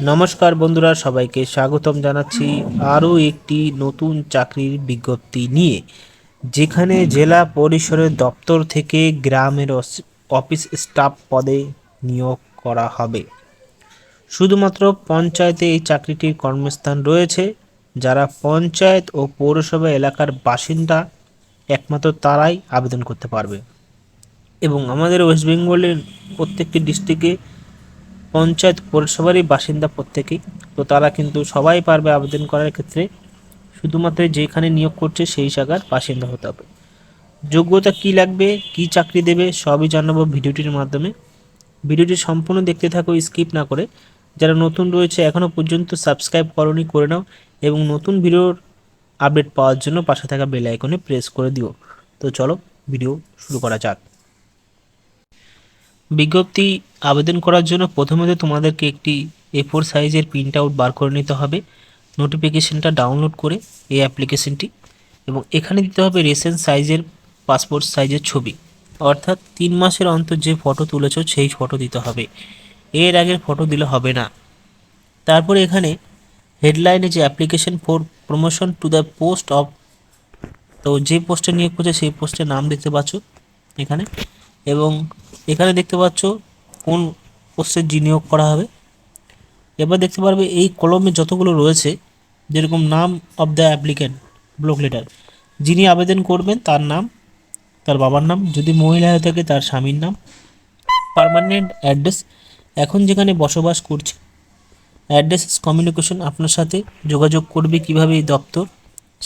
নমস্কার বন্ধুরা, সবাইকে স্বাগতম জানাচ্ছি আরও একটি নতুন চাকরির বিজ্ঞপ্তি নিয়ে, যেখানে জেলা পরিষদের দপ্তর থেকে গ্রামের অফিস স্টাফ পদে নিয়োগ করা হবে। শুধুমাত্র পঞ্চায়েতে এই চাকরিটির কর্মস্থান রয়েছে, যারা পঞ্চায়েত ও পৌরসভা এলাকার বাসিন্দা, একমাত্র তারাই আবেদন করতে পারবে। এবং আমাদের ওয়েস্ট বেঙ্গলের প্রত্যেকটি ডিস্ট্রিক্টে পঞ্চায়েত পৌরসভারই বাসিন্দা প্রত্যেকেই। তো তারা কিন্তু সবাই পারবে আবেদন করার ক্ষেত্রে। শুধুমাত্র যেখানে নিয়োগ করছে সেই জায়গার বাসিন্দা হতে হবে। যোগ্যতা কি লাগবে, কি চাকরি দেবে, সবই জানাব ভিডিওটির মাধ্যমে। ভিডিওটি সম্পূর্ণ দেখতে থাকো, স্কিপ না করে। যারা নতুন রয়েছে এখনও পর্যন্ত সাবস্ক্রাইব করনি, করে নাও এবং নতুন ভিডিওর আপডেট পাওয়ার জন্য পাশে থাকা বেল আইকনে প্রেস করে দিও। তো চলো, ভিডিও শুরু করা যাক। বিজ্ঞপ্তি আবেদন করার জন্য প্রথমত তোমাদেরকে একটি এ ফোর সাইজের প্রিন্ট আউট বার করে নিতে হবে। নোটিফিকেশনটা ডাউনলোড করে এই অ্যাপ্লিকেশনটি এবং এখানে দিতে হবে রেসেন্ট সাইজের পাসপোর্ট সাইজের ছবি। অর্থাৎ তিন মাসের অন্তর যে ফটো তুলেছো সেই ফটো দিতে হবে। এর আগের ফটো দিলে হবে না। তারপরে এখানে হেডলাইনে যে application for promotion to the post of তো যে পোস্টে নিয়োগ করছে সেই পোস্টের নাম দেখতে পাচ্ছ। এখানে এবং এখানে দেখতে পাচ্ছ কোন পোস্টে জি নিয়োগ করা হবে। এবার দেখতে পারবে এই কলমে যতগুলো রয়েছে, যেরকম নাম of the applicant block letter যিনি আবেদন করবেন তার নাম, তার বাবার নাম, যদি মহিলা হয়ে থাকে তার স্বামীর নাম পারমানেন্ট অ্যাড্রেস এখন যেখানে বসবাস করছে অ্যাড্রেস কমিউনিকেশন আপনার সাথে যোগাযোগ করবে কীভাবে এই দপ্তর,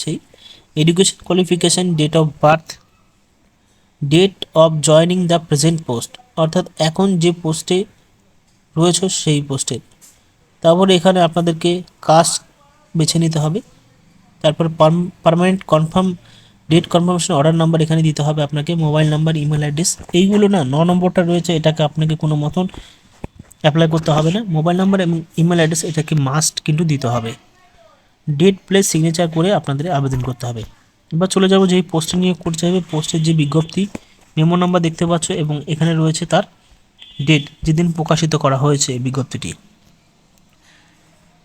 সেই education qualification date of birth date of joining the present post অর্থাৎ এখন যে পোস্টে রয়েছে সেই পোস্টে তারপরে এখানে আপনাদেরকে কাস্ট বেছে নিতে হবে। তারপর permanent confirm date confirmation order number এখানে দিতে হবে আপনাকে মোবাইল নাম্বার ইমেল অ্যাড্রেস এইগুলো না, ন নম্বরটা রয়েছে, এটাকে আপনাকে কোনো মতন অ্যাপ্লাই করতে হবে না। মোবাইল নাম্বার এবং ইমেল অ্যাড্রেস এটাকে মাস্ট কিন্তু দিতে হবে। ডেট প্লেস সিগনেচার করে আপনাদের আবেদন করতে হবে। এবার চলে যাব যেই পোস্টে নিয়ে করতে হবে পোস্টের যে বিজ্ঞপ্তি মেমো নাম্বার দেখতে পাচ্ছ এবং এখানে রয়েছে তার ডেট যেদিন প্রকাশিত করা হয়েছে এই বিজ্ঞপ্তিটি।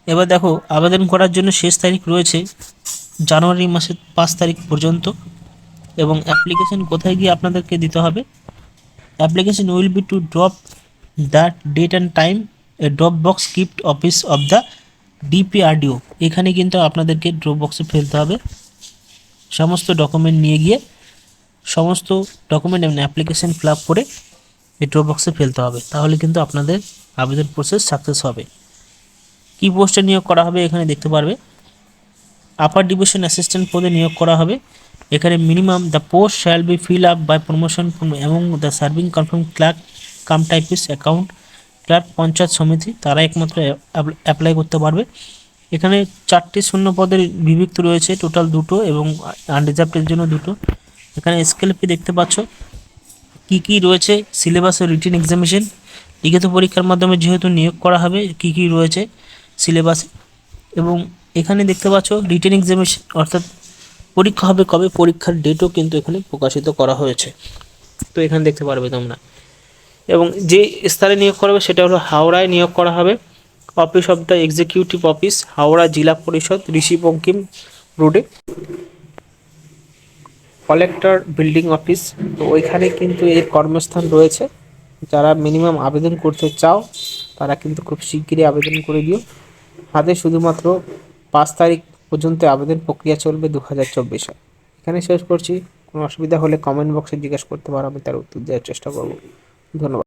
এবার দেখো, আবেদন করার জন্য শেষ তারিখ রয়েছে জানুয়ারি মাসের পাঁচ তারিখ পর্যন্ত এবং অ্যাপ্লিকেশন কোথায় গিয়ে আপনাদেরকে দিতে হবে? Application will be to drop that date and time a drop box kept office of the DPRDO এখানে কিন্তু আপনাদেরকে ড্রপ বক্সে ফেলতে হবে। সমস্ত ডকুমেন্ট নিয়ে গিয়ে সমস্ত ডকুমেন্ট এবং অ্যাপ্লিকেশন ফিল আপ করে এই ড্রপ বক্সে ফেলতে হবে। তাহলে কিন্তু আপনাদের আবেদন প্রসেস সাকসেস হবে। কী পোস্টে নিয়োগ করা হবে এখানে দেখতে পারবে। আপার ডিভিশন অ্যাসিস্ট্যান্ট পদে নিয়োগ করা হবে। এখানে minimum the post shall be fill up by promotion এবং the serving confirm clerk cum typist account clerk panchayat samiti তারা একমাত্র অ্যাপ্লাই করতে পারবে। এখানে চারটি শূন্য পদের বিভক্ত রয়েছে, টোটাল দুটো এবং আনরিজার্ভের জন্য দুটো। এখানে স্কেলপি দেখতে পাচ্ছ? কি কি রয়েছে? সিলেবাস ও রিটেন এক্সামিনেশন। লিখিত পরীক্ষার মাধ্যমে যেহেতু নিয়োগ করা হবে, কি কি রয়েছে সিলেবাসে? এবং এখানে দেখতে পাচ্ছ, রিটেন এক্সামিনেশন অর্থাৎ পরীক্ষা হবে কবে? পরীক্ষার ডেটও কিন্তু এখানে প্রকাশিত করা হয়েছে। তো এখানে দেখতে পারবে তোমরা। এবং যে স্থানে নিয়োগ করা হবে, সেটা হলো হাওড়ায় নিয়োগ করা হবে। Office of the executive office, Howrah Zilla Parishad, Rishi Bankim রোডে। কালেক্টর বিল্ডিং অফিস তো ওইখানে কিন্তু এর কর্মস্থান রয়েছে। যারা মিনিমাম আবেদন করতে চাও, তারা কিন্তু খুব শিগগিরই আবেদন করে দিও। হাতে শুধুমাত্র পাঁচ তারিখ পর্যন্ত আবেদন প্রক্রিয়া চলবে দু হাজার চব্বিশে। এখানে শেষ করছি। কোনো অসুবিধা হলে কমেন্ট বক্সে জিজ্ঞেস করতে পারো, আমি তার উত্তর দেওয়ার চেষ্টা করব। ধন্যবাদ।